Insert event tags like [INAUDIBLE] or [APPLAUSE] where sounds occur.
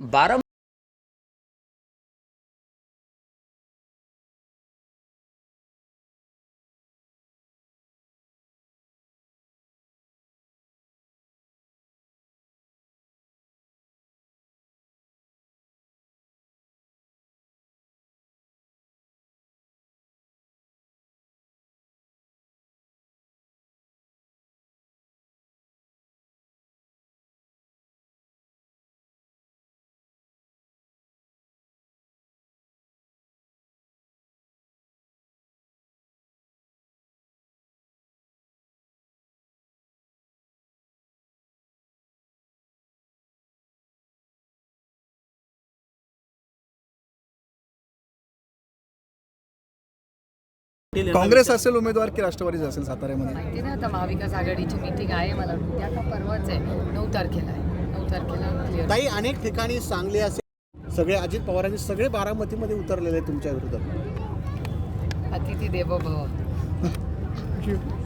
बारह काँग्रेस असेल उमेदवार की राष्ट्रवादीच असेल साताऱ्यामध्ये? माहिती नाही आता महाविकास आघाडीची मीटिंग आहे मला वाटतं. ती आता परवाच आहे. नऊ तारखेला आहे. नऊ तारखेला ताई अनेक ठिकाणी सांगली असेल. सगळे अजित पवारांनी सगळे बारामतीमध्ये उतरलेले आहेत तुमच्या विरोधात. अतिथी देवो भव. [LAUGHS]